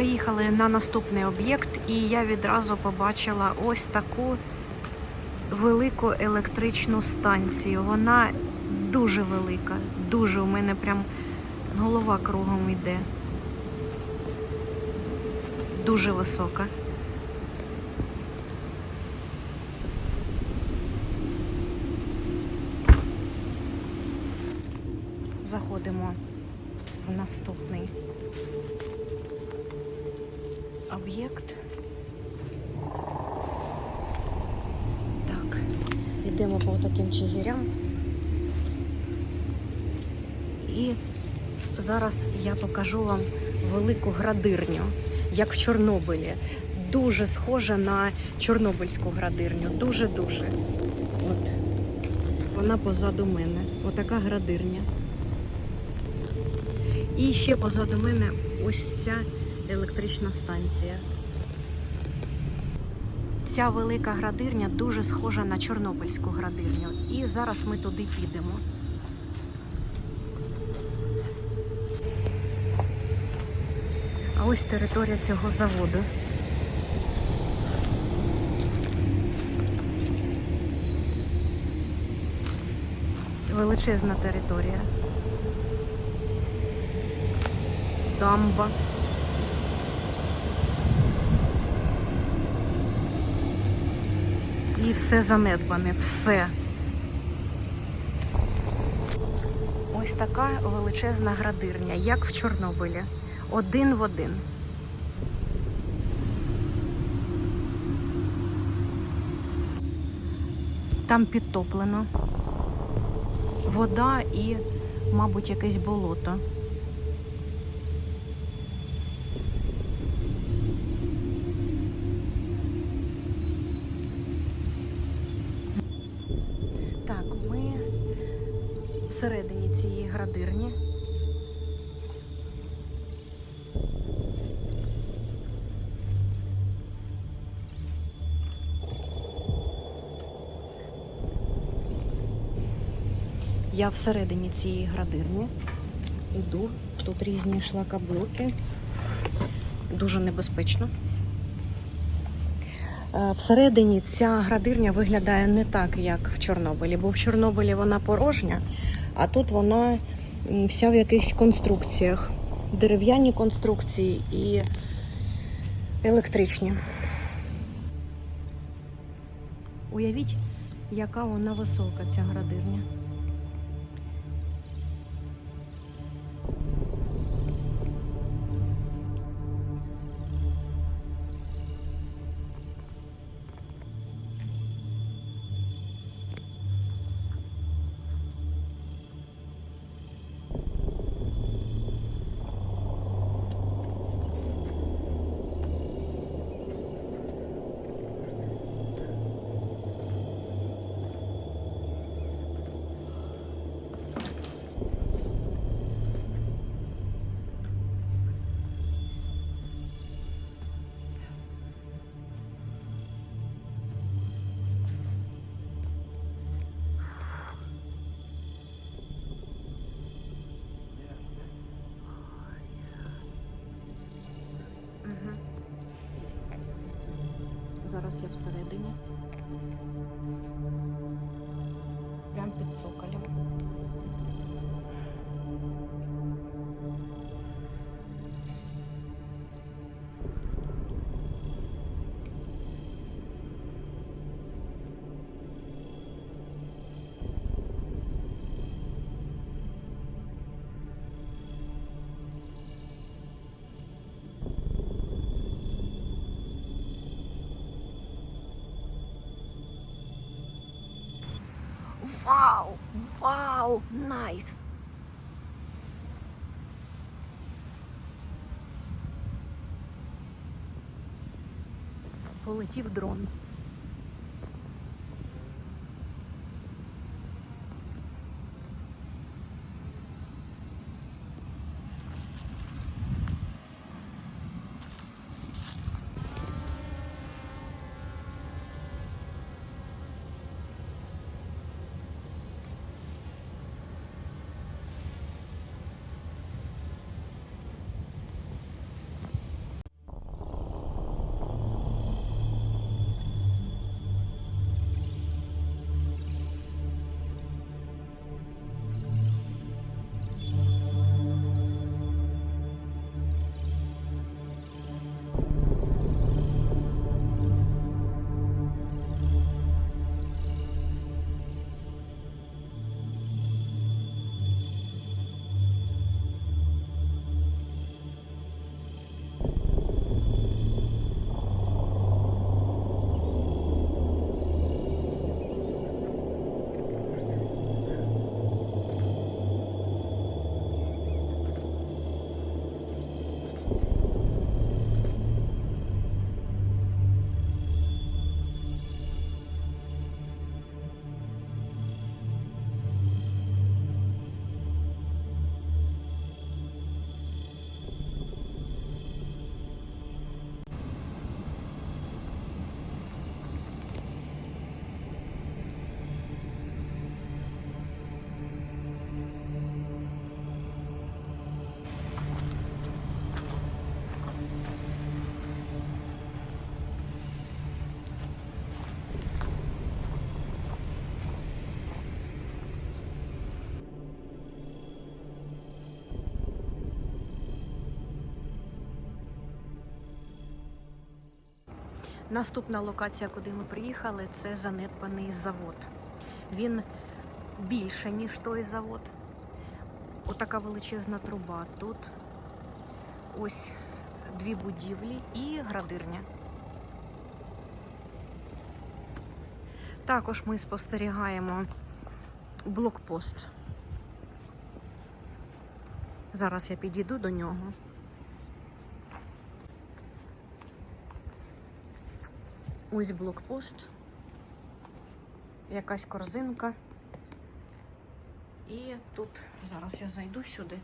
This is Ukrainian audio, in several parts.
приїхали на наступний об'єкт, і я відразу побачила ось таку велику електричну станцію. Вона дуже велика, дуже у мене прям голова кругом йде. Дуже висока. Заходимо в наступний об'єкт. Так, йдемо по таким чигирям. І зараз я покажу вам велику градирню, як в Чорнобилі. Дуже схожа на Чорнобильську градирню. Дуже-дуже. От вона позаду мене. Отака градирня. І ще позаду мене ось ця електрична станція. Ця велика градирня дуже схожа на Чорнобильську градирню. І зараз ми туди підемо. А ось територія цього заводу. Величезна територія. Дамба. І все занедбане, все. Ось така величезна градирня, як в Чорнобилі. Один в один. Там підтоплено. Вода і, мабуть, якесь болото. Всередині цієї градирні. Я всередині цієї градирні іду. Тут різні шлакоблоки. Дуже небезпечно. Е, Всередині ця градирня виглядає не так, як в Чорнобилі, бо в Чорнобилі вона порожня, а тут вона вся в якихось конструкціях. Дерев'яні конструкції і електричні. Уявіть, яка вона висока, ця градирня. Зараз я всередині. Прям під цоколем. Вау! Найс! Полетів дрон. Наступна локація, куди ми приїхали, це занедбаний завод. Він більше, ніж той завод. Отака величезна труба. Тут ось дві будівлі і градирня. Також ми спостерігаємо блокпост. Зараз я підійду до нього. Ось блокпост, якась корзинка. І тут зараз я зайду сюди.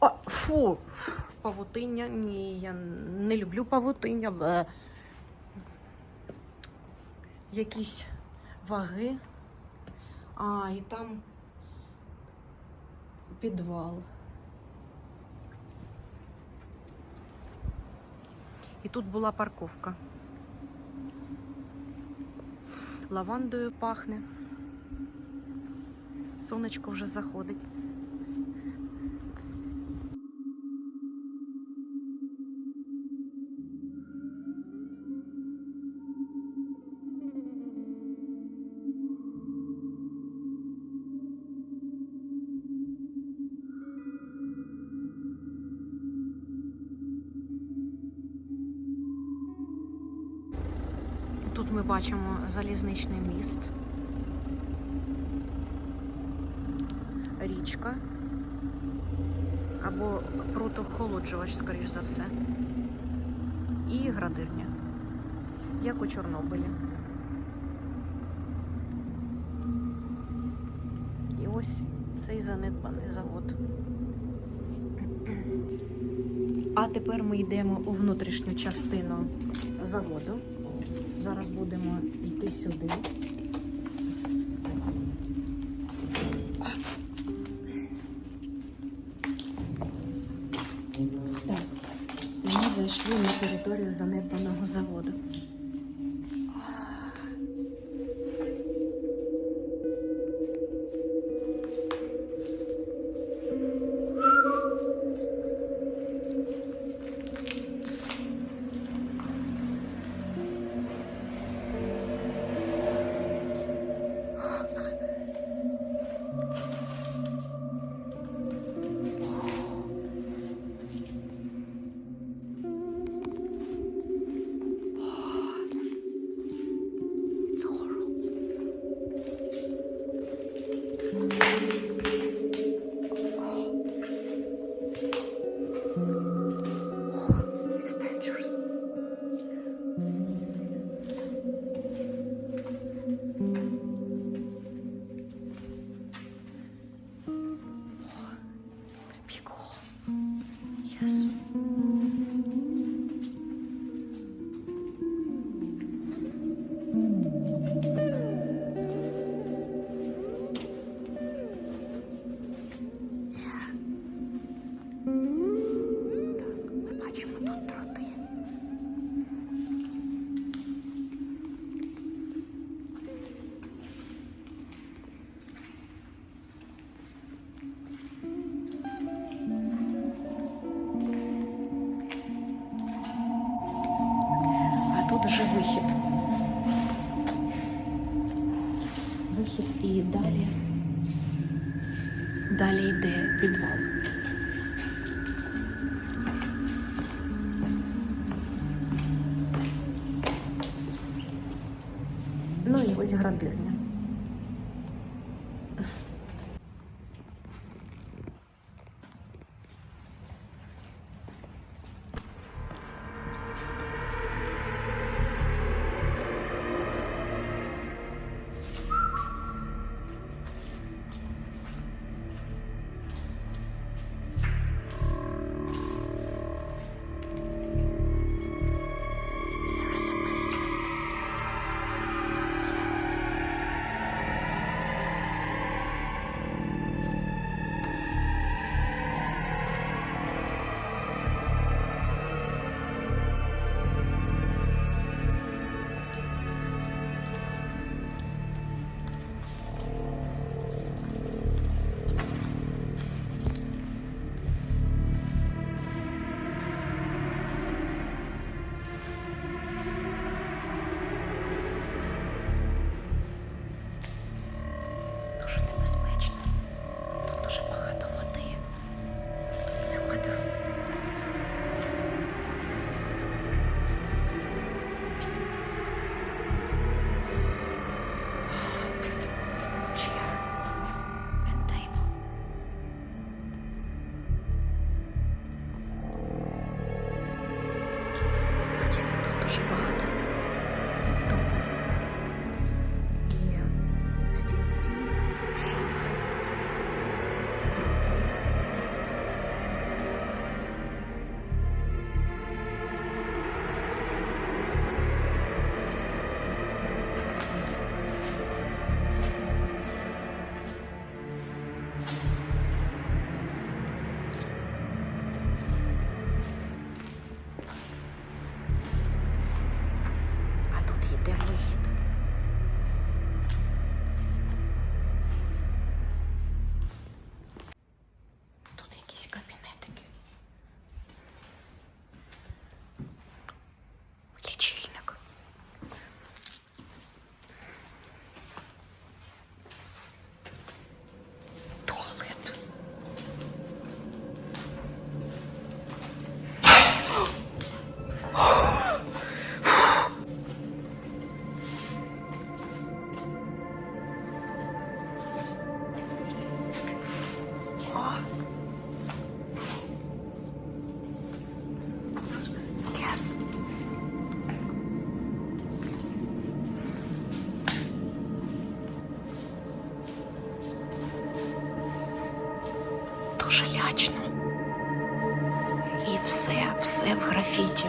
О, фу! Павутиння. Ні, я не люблю павутиння. Бе. Якісь ваги. А, і там підвал. І тут була парковка. Лавандою пахне. Сонечко вже заходить. Залізничний міст. Річка. Або протохолоджувач, скоріш за все. І градирня. Як у Чорнобилі. І ось цей занедбаний завод. А тепер ми йдемо у внутрішню частину заводу. Зараз будемо йти сюди. Так, ми зайшли на територію занедбаного заводу. І градирня. все, все в графіті.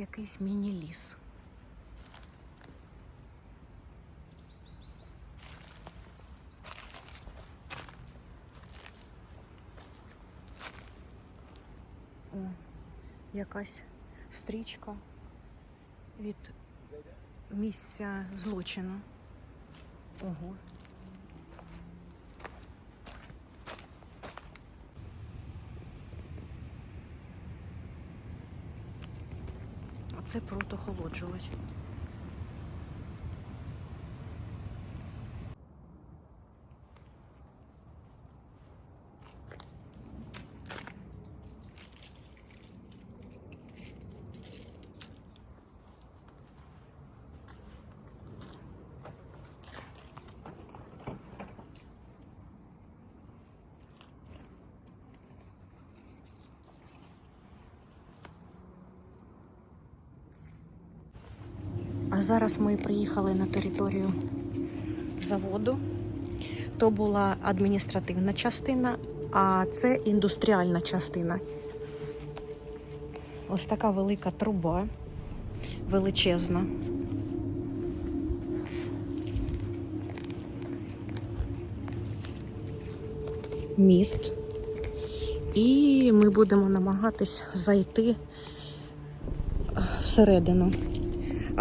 якийсь міні-ліс. О, якась стрічка від місця злочину. Ого. а це протохолоджувач. Зараз ми приїхали на територію заводу. То була адміністративна частина, а це індустріальна частина. Ось така велика труба, величезна. Міст. І ми будемо намагатись зайти всередину.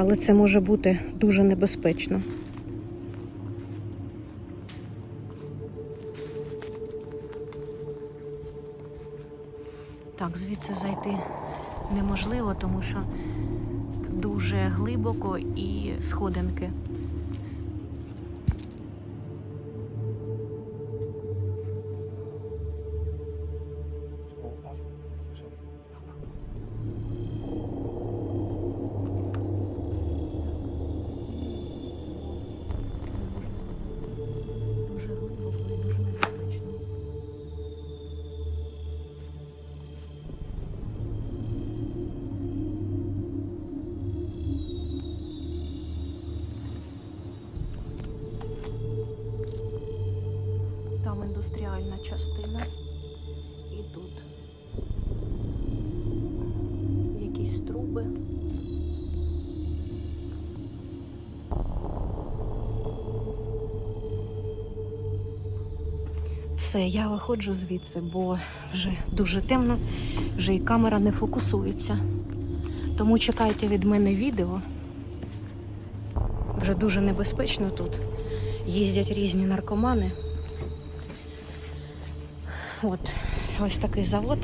Але це може бути дуже небезпечно. Так, звідси зайти неможливо, тому що дуже глибоко і сходинки. Все, я виходжу звідси, бо вже дуже темно, вже і камера не фокусується. Тому чекайте від мене відео. Вже дуже небезпечно тут. Їздять різні наркомани. От, ось такий завод,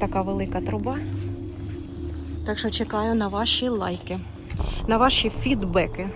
така велика труба. Так що чекаю на ваші лайки, на ваші фідбеки.